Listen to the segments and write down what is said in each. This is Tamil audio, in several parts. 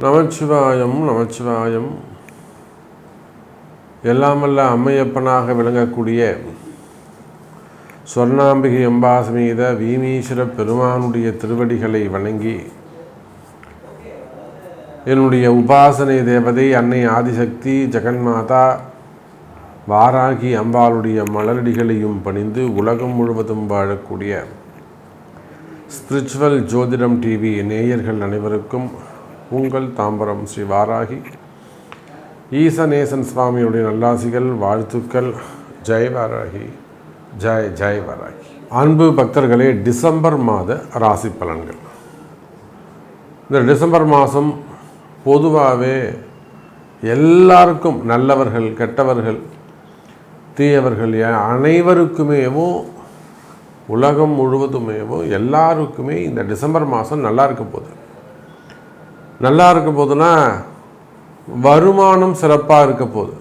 நமச்சிவாயம் நமச்சிவாயம். எல்லாமல்ல அம்மையப்பனாக விளங்கக்கூடிய சொர்ணாம்பிகை அம்பாசமீத வீமீஸ்வர பெருமானுடைய திருவடிகளை வணங்கி என்னுடைய உபாசனை தேவதை அன்னை ஆதிசக்தி ஜெகன்மாதா வாராகி அம்பாளுடைய மலரடிகளையும் பணிந்து உலகம் முழுவதும் வாழக்கூடிய ஸ்பிரிச்சுவல் ஜோதிடம் டிவி நேயர்கள் அனைவருக்கும் உங்கள் தாம்பரம் ஸ்ரீ வாராகி. ஈசநேசன் சுவாமியுடைய நல்லாசிகள் வாழ்த்துக்கள். ஜெய் வாராகி. ஜெய் ஜெய் வாராகி. அன்பு பக்தர்களே டிசம்பர் மாத ராசி பலன்கள். இந்த டிசம்பர் மாதம் பொதுவாகவே எல்லாருக்கும் நல்லவர்கள் கெட்டவர்கள் தீயவர்கள் அனைவருக்குமேவும் உலகம் முழுவதுமேவும் எல்லாருக்குமே இந்த டிசம்பர் மாதம் நல்லா இருக்க போகுது. நல்லா இருக்க போதுன்னா வருமானம் சிறப்பாக இருக்க போகுது.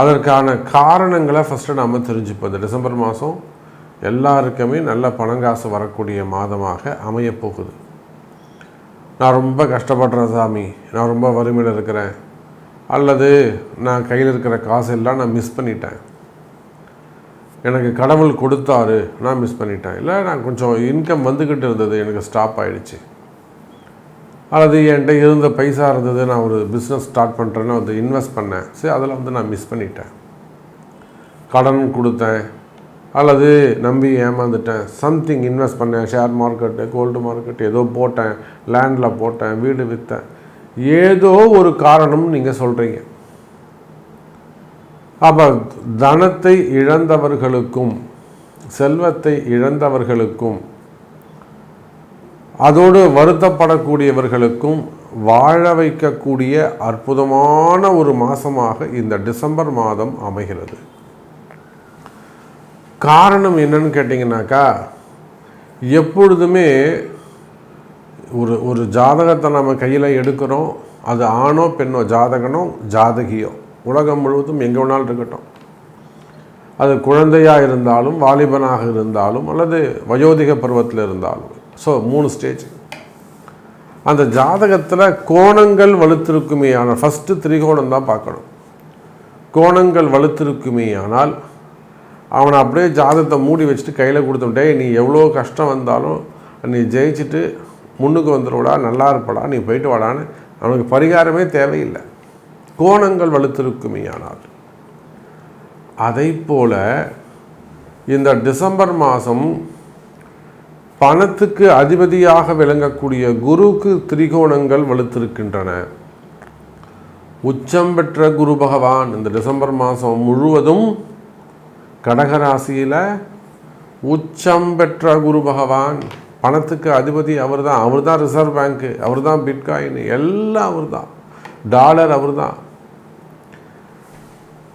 அதற்கான காரணங்களை ஃபஸ்ட்டு நாம் தெரிஞ்சுப்போம். இந்த டிசம்பர் மாதம் எல்லாருக்குமே நல்ல பணங்காசு வரக்கூடிய மாதமாக அமையப்போகுது நான் ரொம்ப கஷ்டப்படுறேன் சாமி. நான் ரொம்ப வறுமையில் இருக்கிறேன். அல்லது நான் கையில் இருக்கிற காசு எல்லாம் நான் மிஸ் பண்ணிட்டேன். எனக்கு கடவுள் கொடுத்தாரு நான் மிஸ் பண்ணிட்டேன். இல்லை நான் கொஞ்சம் இன்கம் வந்துக்கிட்டு இருந்தது எனக்கு ஸ்டாப் ஆகிடுச்சு அல்லது என்கிட்ட இருந்த பைசா இருந்தது நான் ஒரு பிஸ்னஸ் ஸ்டார்ட் பண்ணுறேன்னு வந்து இன்வெஸ்ட் பண்ணேன். சரி அதில் வந்து நான் மிஸ் பண்ணிட்டேன். கடன் கொடுத்தேன் அல்லது நம்பி ஏமாந்துட்டேன். சம்திங் இன்வெஸ்ட் பண்ணேன் ஷேர் மார்க்கெட்டு கோல்டு மார்க்கெட் ஏதோ போட்டேன் லேண்டில் போட்டேன் வீடு விற்றேன் ஏதோ ஒரு காரணம் நீங்கள் சொல்கிறீங்க அப்போ தனத்தை இழந்தவர்களுக்கும் செல்வத்தை இழந்தவர்களுக்கும் அதோடு வருத்தப்படக்கூடியவர்களுக்கும் வாழ வைக்கக்கூடிய அற்புதமான ஒரு மாதமாக இந்த டிசம்பர் மாதம் அமைகிறது. காரணம் என்னன்னு கேட்டிங்கனாக்கா எப்பொழுதுமே ஒரு ஒரு ஜாதகத்தை நம்ம கையில் எடுக்கிறோம். அது ஆணோ பெண்ணோ ஜாதகனோ ஜாதகியோ. உலகம் முழுவதும் எங்கே வேணாலும் இருக்கட்டும். அது குழந்தையாக இருந்தாலும் வாலிபனாக இருந்தாலும் அல்லது வயோதிக பருவத்தில் இருந்தாலும். ஸோ மூணு ஸ்டேஜ் அந்த ஜாதகத்தில் கோணங்கள் வலுத்திருக்குமே ஆனால் ஃபஸ்ட்டு திரிகோணம் தான் பார்க்கணும். கோணங்கள் வலுத்திருக்குமே ஆனால் அவனை அப்படியே ஜாதகத்தை மூடி வச்சுட்டு கையில் கொடுத்துட்டே நீ எவ்வளோ கஷ்டம் வந்தாலும் நீ ஜெயிச்சுட்டு முன்னுக்கு வந்துடுவடா நல்லா இருப்படா நீ போயிட்டு வாடான்னு. அவனுக்கு பரிகாரமே தேவையில்லை. கோணங்கள் வலுத்திருக்குமே ஆனால் அதை போல இந்த டிசம்பர் மாதம் பணத்துக்கு அதிபதியாக விளங்கக்கூடிய குருக்கு திரிகோணங்கள் வலுத்திருக்கின்றன. உச்சம் பெற்ற குரு பகவான் இந்த டிசம்பர் மாதம் முழுவதும் கடகராசியில் உச்சம் பெற்ற குரு பகவான் பணத்துக்கு அதிபதி அவர் தான் அவர் தான் ரிசர்வ் பேங்க்கு அவர் தான் பிட்காயின் எல்லாம் அவர் தான் டாலர் அவர் தான்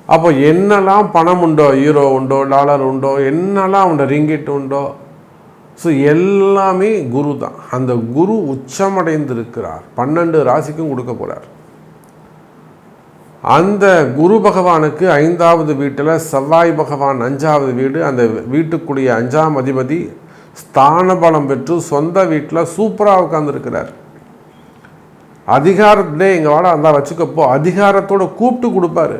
அப்போ என்னெல்லாம் பணம் உண்டோ ஹீரோ உண்டோ டாலர் உண்டோ என்னெல்லாம் உண்டோ ரிங்கிட் உண்டோ ஸோ எல்லாமே குரு தான். அந்த குரு உச்சமடைந்திருக்கிறார். பன்னெண்டு ராசிக்கும் கொடுக்க போகிறார் அந்த குரு பகவானுக்கு ஐந்தாவது வீட்டில் செவ்வாய் பகவான் அஞ்சாவது வீடு அந்த வீட்டுக்குரிய அஞ்சாம் அதிபதி ஸ்தான பலம் பெற்று சொந்த வீட்டில் சூப்பராக உட்காந்துருக்கிறார் அதிகாரத்திலே எங்கள் வாட அந்த வச்சுக்கப்போ அதிகாரத்தோட கூப்பிட்டு கொடுப்பாரு.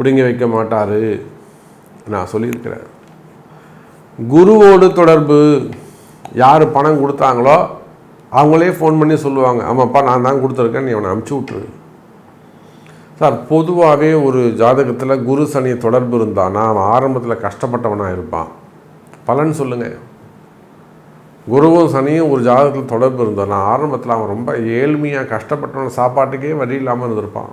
பிடுங்கி வைக்க மாட்டார். நான் சொல்லியிருக்கிறேன். குருவோடு தொடர்பு யார் பணம் கொடுத்தாங்களோ அவங்களே ஃபோன் பண்ணி சொல்லுவாங்க. ஆமாப்பா நான் தான் கொடுத்துருக்கேன் நீ அவனை அமுச்சு விட்ரு சார் பொதுவாகவே ஒரு ஜாதகத்தில் குரு சனி தொடர்பு இருந்தானா அவன் ஆரம்பத்தில் கஷ்டப்பட்டவனாக இருப்பான்? பலன் சொல்லுங்கள் குருவும் சனியும் ஒரு ஜாதகத்தில் தொடர்பு இருந்தானா ஆரம்பத்தில் அவன் ரொம்ப ஏழ்மையாக கஷ்டப்பட்டவன் சாப்பாட்டுக்கே வழி இல்லாமல் இருந்திருப்பான்.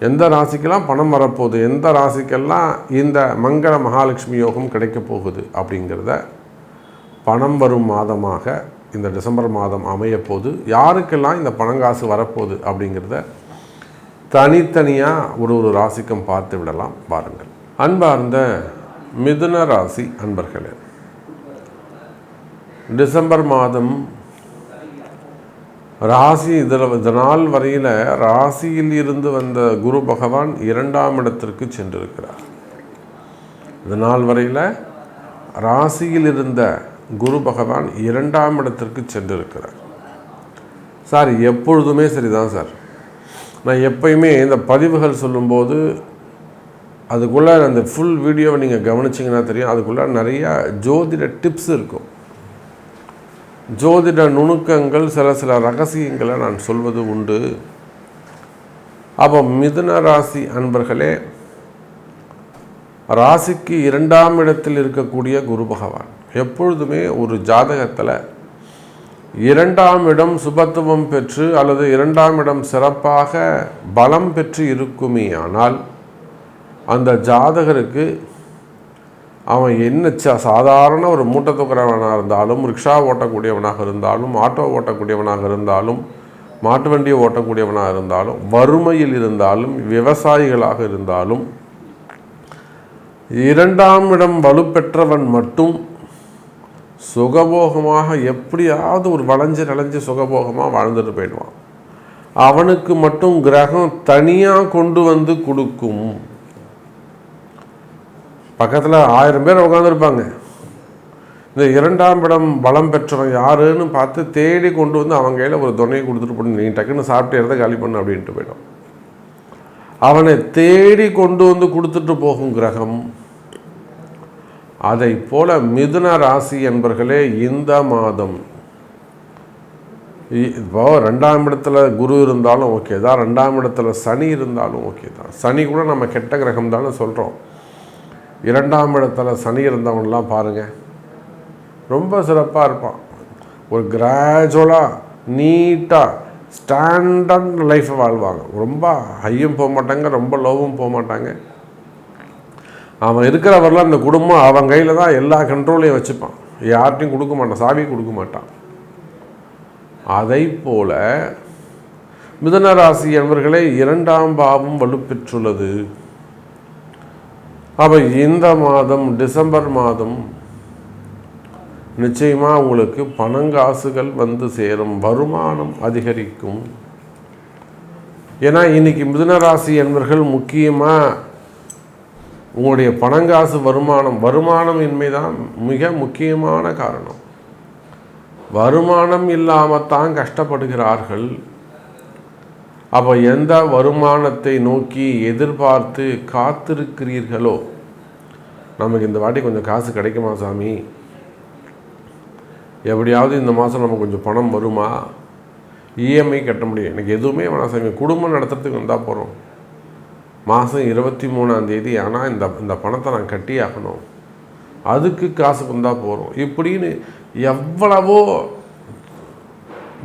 எந்த ராசிக்கெல்லாம் பணம் வரப்போகுது எந்த ராசிக்கெல்லாம் இந்த மங்கள மகாலட்சுமி யோகம் கிடைக்க போகுது அப்படிங்கிறத பணம் வரும் மாதமாக இந்த டிசம்பர் மாதம் அமையப்போகுது யாருக்கெல்லாம் இந்த பணங்காசு வரப்போகுது அப்படிங்கிறத தனித்தனியாக ஒரு ஒரு ராசிக்கும் பார்த்து விடலாம். பாருங்கள் அன்பார்ந்த மிதுன ராசி அன்பர்களே டிசம்பர் மாதம் ராசி இதில் இந்த நாள் வரையில் ராசியில் இருந்து வந்த குரு பகவான் இரண்டாம் இடத்திற்கு சென்றிருக்கிறார். இந்த நாள் வரையில் ராசியில் இருந்த குரு பகவான் இரண்டாம் இடத்திற்கு சென்றிருக்கிறார். சார் எப்பொழுதுமே சரிதான் சார். நான் எப்பயுமே இந்த பதிவுகள் சொல்லும்போது அதுக்குள்ளே அந்த ஃபுல் வீடியோவை நீங்கள் கவனிச்சிங்கன்னா தெரியும். அதுக்குள்ளே நிறையா ஜோதிட டிப்ஸ் இருக்கும். ஜோதிட நுணுக்கங்கள் சில சில ரகசியங்களை நான் சொல்வது உண்டு. அப்போ மிதுன ராசி அன்பர்களே ராசிக்கு இரண்டாம் இடத்தில் இருக்கக்கூடிய குரு பகவான் எப்பொழுதுமே ஒரு ஜாதகத்தில் இரண்டாம் இடம் சுபத்துவம் பெற்று அல்லது இரண்டாம் இடம் சிறப்பாக பலம் பெற்று இருக்குமே ஆனால் அந்த ஜாதகருக்கு அவன் என்ன சாதாரண ஒரு மூட்டை தூக்குறவனாக இருந்தாலும் ரிக்ஷா ஓட்டக்கூடியவனாக இருந்தாலும் ஆட்டோ ஓட்டக்கூடியவனாக இருந்தாலும் மாட்டு வண்டியை ஓட்டக்கூடியவனாக இருந்தாலும் வறுமையில் இருந்தாலும் விவசாயிகளாக இருந்தாலும் இரண்டாம் இடம் வலுப்பெற்றவன் மட்டும் சுகபோகமாக எப்படியாவது ஒரு வளைஞ்சு நலைஞ்சு சுகபோகமாக வாழ்ந்துட்டு போயிடுவான். அவனுக்கு மட்டும் கிரகம் தனியாக கொண்டு வந்து கொடுக்கும். பக்கத்தில் ஆயிரம் பேர் உட்காந்துருப்பாங்க இந்த இரண்டாம் இடம் பலம் பெற்றவன் யாருன்னு பார்த்து தேடி கொண்டு வந்து அவங்க கையில் ஒரு துணையை கொடுத்துட்டு போடணும் நீ டக்குன்னு சாப்பிட்டு இடத்த காலி பண்ணு அப்படின்ட்டு போயிடும். அவனை தேடி கொண்டு வந்து கொடுத்துட்டு போகும் கிரகம். அதை போல மிதுன ராசி என்பர்களே இந்த மாதம். இப்போ ரெண்டாம் இடத்துல குரு இருந்தாலும் ஓகே தான் ரெண்டாம் இடத்துல சனி இருந்தாலும் ஓகே தான். சனி கூட நம்ம கெட்ட கிரகம் தானே சொல்கிறோம் இரண்டாம் இடத்துல சனி இருந்தவன்லாம் பாருங்கள் ரொம்ப சிறப்பாக இருப்பான். ஒரு கிராஜுவலாக நீட்டாக ஸ்டாண்டர்ட் லைஃப்பை வாழ்வாங்க. ரொம்ப ஹையும் போக மாட்டாங்க ரொம்ப லோவும் போக மாட்டாங்க. அவன் இருக்கிறவரில் அந்த குடும்பம் அவன் கையில் தான் எல்லா கண்ட்ரோலையும் வச்சுப்பான். யார்ட்டையும் கொடுக்க மாட்டான் சாவி கொடுக்க மாட்டான். அதை போல் மிதுன ராசி என்பவர்களே இரண்டாம் பாவம் வலுப்பெற்றுள்ளது. அப்போ இந்த மாதம் டிசம்பர் மாதம் நிச்சயமாக உங்களுக்கு பணங்காசுகள் வந்து சேரும் வருமானம் அதிகரிக்கும். ஏன்னா இன்னைக்கு மிதுனராசி என்பர்கள் என்பவர்கள் முக்கியமாக உங்களுடைய பணங்காசு வருமானம் வருமானம் இன்மை தான் மிக முக்கியமான காரணம். வருமானம் இல்லாமல் தான் கஷ்டப்படுகிறார்கள். அப்போ எந்த வருமானத்தை நோக்கி எதிர்பார்த்து காத்திருக்கிறீர்களோ? நமக்கு இந்த வாட்டி கொஞ்சம் காசு கிடைக்குமா சாமி? எப்படியாவது இந்த மாதம் நமக்கு கொஞ்சம் பணம் வருமா? இஎம்ஐ கட்ட முடியும். எனக்கு எதுவுமே வேணாம் சாமி. குடும்பம் நடத்துறதுக்கு வந்தால் போகிறோம் மாதம் இருபத்தி மூணாம் தேதி ஆனால் இந்த இந்த பணத்தை நான் கட்டி ஆகணும். அதுக்கு காசு வந்தால் போகிறோம் இப்படின்னு எவ்வளவோ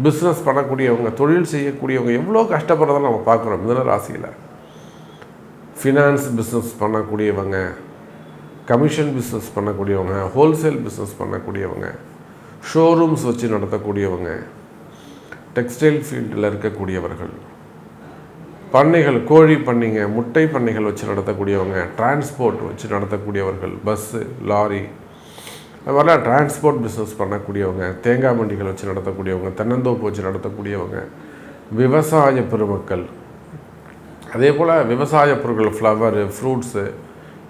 பிஸ்னஸ் பண்ணக்கூடியவங்க தொழில் செய்யக்கூடியவங்க எவ்வளோ கஷ்டப்படுறதை நம்ம பார்க்குறோம் மிதன ராசியில். ஃபினான்ஸ் பிஸ்னஸ் பண்ணக்கூடியவங்க கமிஷன் பிஸ்னஸ் பண்ணக்கூடியவங்க ஹோல்சேல் பிஸ்னஸ் பண்ணக்கூடியவங்க ஷோரூம்ஸ் வச்சு நடத்தக்கூடியவங்க டெக்ஸ்டைல் ஃபீல்டில் இருக்கக்கூடியவர்கள் பண்ணைகள் கோழி பண்ணைங்க முட்டை பண்ணைகள் வச்சு நடத்தக்கூடியவங்க டிரான்ஸ்போர்ட் வச்சு நடத்தக்கூடியவர்கள் பஸ்ஸு லாரி அது மாதிரிலாம் டிரான்ஸ்போர்ட் பிஸ்னஸ் பண்ணக்கூடியவங்க தேங்காய் மண்டிகள் வச்சு நடத்தக்கூடியவங்க தென்னந்தோப்பு வச்சு நடத்தக்கூடியவங்க விவசாய பெருமக்கள். அதே போல் விவசாய பொருட்கள் ஃப்ளவரு ஃப்ரூட்ஸு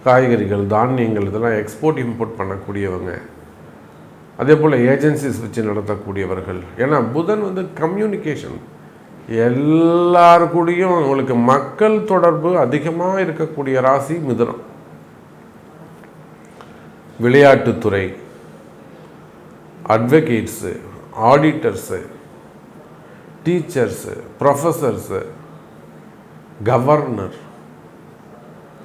காய்கறிகள் தானியங்கள் இதெல்லாம் எக்ஸ்போர்ட் இம்போர்ட் பண்ணக்கூடியவங்க. அதே போல் ஏஜென்சிஸ் வச்சு நடத்தக்கூடியவர்கள். ஏன்னா புதன் வந்து கம்யூனிகேஷன் எல்லாருக்கூடியும் உங்களுக்கு மக்கள் தொடர்பு அதிகமாக இருக்கக்கூடிய ராசி மிதுனம். விளையாட்டுத்துறை. Advocates auditors teachers professors governor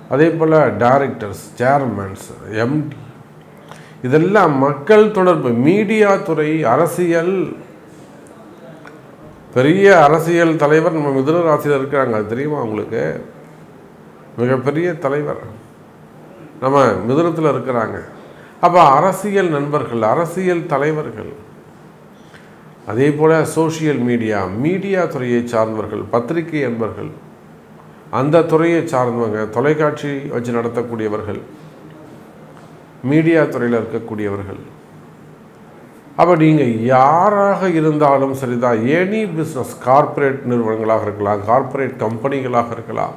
அதே போல் டைரக்டர்ஸ் சேர்மன்ஸ் எம்டி இதெல்லாம் மக்கள் தொடர்பு மீடியா துறை அரசியல். பெரிய அரசியல் தலைவர் நம்ம மிதுன ராசியில் இருக்கிறாங்க அது தெரியுமா உங்களுக்கு? மிகப்பெரிய தலைவர். நம்ம மிதுனத்தில் இருக்கிறாங்க. அப்போ அரசியல் நண்பர்கள் அரசியல் தலைவர்கள். அதே போல் சோஷியல் மீடியா மீடியா துறையை சார்ந்தவர்கள் பத்திரிகை என்பர்கள் அந்த துறையை சார்ந்தவங்க தொலைக்காட்சி வச்சு நடத்தக்கூடியவர்கள். மீடியா துறையில் இருக்கக்கூடியவர்கள். அப்போ நீங்கள் யாராக இருந்தாலும் சரிதான் எனி பிஸ்னஸ் கார்ப்பரேட் நிறுவனங்களாக இருக்கலாம் கார்ப்பரேட் கம்பெனிகளாக இருக்கலாம்.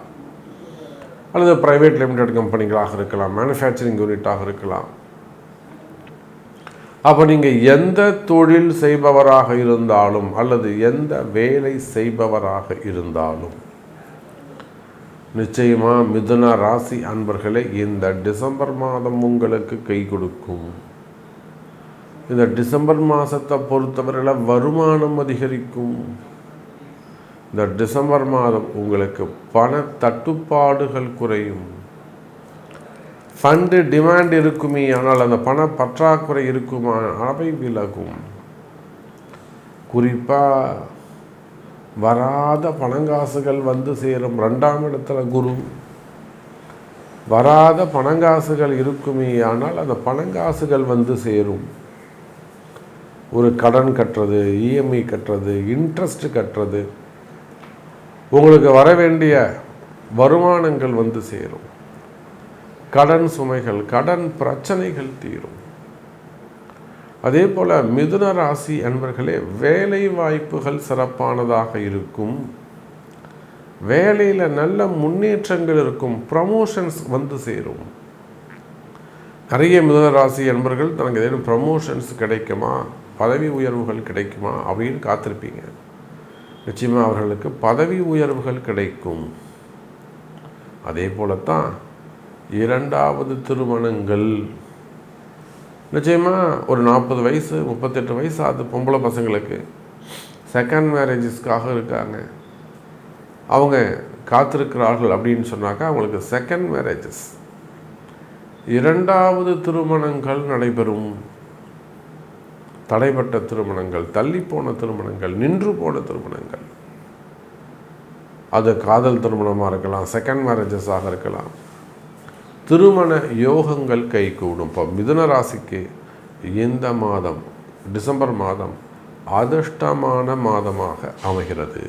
அல்லது ப்ரைவேட் லிமிடெட் கம்பெனிகளாக இருக்கலாம் மேனுஃபேக்சரிங் யூனிட்டாக இருக்கலாம். அப்போ நீங்கள் எந்த தொழில் செய்பவராக இருந்தாலும் அல்லது எந்த வேலை செய்பவராக இருந்தாலும் நிச்சயமா மிதுன ராசி அன்பர்களே இந்த டிசம்பர் மாதம் உங்களுக்கு கை கொடுக்கும். இந்த டிசம்பர் மாதத்தை பொறுத்தவரையில் வருமானம் அதிகரிக்கும். இந்த டிசம்பர் மாதம் உங்களுக்கு பண தட்டுப்பாடுகள் குறையும். ஃபண்டு டிமாண்ட் இருக்குமே ஆனால் அந்த பண பற்றாக்குறை இருக்குமா? அளவை விலகும். குறிப்பாக வராத பணங்காசுகள் வந்து சேரும். ரெண்டாம் இடத்துல குரு. வராத பணங்காசுகள் இருக்குமே ஆனால் அந்த பணங்காசுகள் வந்து சேரும். ஒரு கடன் கட்டுறது இஎம்ஐ கட்டுறது இன்ட்ரெஸ்ட் கட்டுறது. உங்களுக்கு வர வேண்டிய வருமானங்கள் வந்து சேரும். கடன் சுமைகள் கடன் பிரச்சனைகள் தீரும். அதே போல் மிதுன ராசி அன்பர்களே வேலை வாய்ப்புகள் சிறப்பானதாக இருக்கும். வேலையில் நல்ல முன்னேற்றங்கள் இருக்கும் ப்ரமோஷன்ஸ் வந்து சேரும். நிறைய மிதுன ராசி அன்பர்கள் தனக்கு ஏதேனும் ப்ரமோஷன்ஸ் கிடைக்குமா? பதவி உயர்வுகள் கிடைக்குமா? அப்படின்னு காத்திருப்பீங்க. நிச்சயமாக அவர்களுக்கு பதவி உயர்வுகள் கிடைக்கும். அதே போலத்தான் இரண்டாவது திருமணங்கள். நிச்சயமாக ஒரு நாற்பது வயசு முப்பத்தெட்டு வயசு ஆகுது பொம்பளை பசங்களுக்கு. செகண்ட் மேரேஜஸ்க்காக இருக்காங்க. அவங்க காத்திருக்கிறார்கள் அப்படின்னு சொன்னாக்கா அவங்களுக்கு செகண்ட் மேரேஜஸ் இரண்டாவது திருமணங்கள் நடைபெறும். தடைப்பட்ட திருமணங்கள் தள்ளி போன திருமணங்கள் நின்று போன திருமணங்கள். அது காதல் திருமணமாக இருக்கலாம் செகண்ட் மேரேஜஸாக இருக்கலாம். திருமண யோகங்கள் கைகூடும். இப்போ மிதுன ராசிக்கு இந்த மாதம் டிசம்பர் மாதம் அதிர்ஷ்டமான மாதமாக அமைகிறது.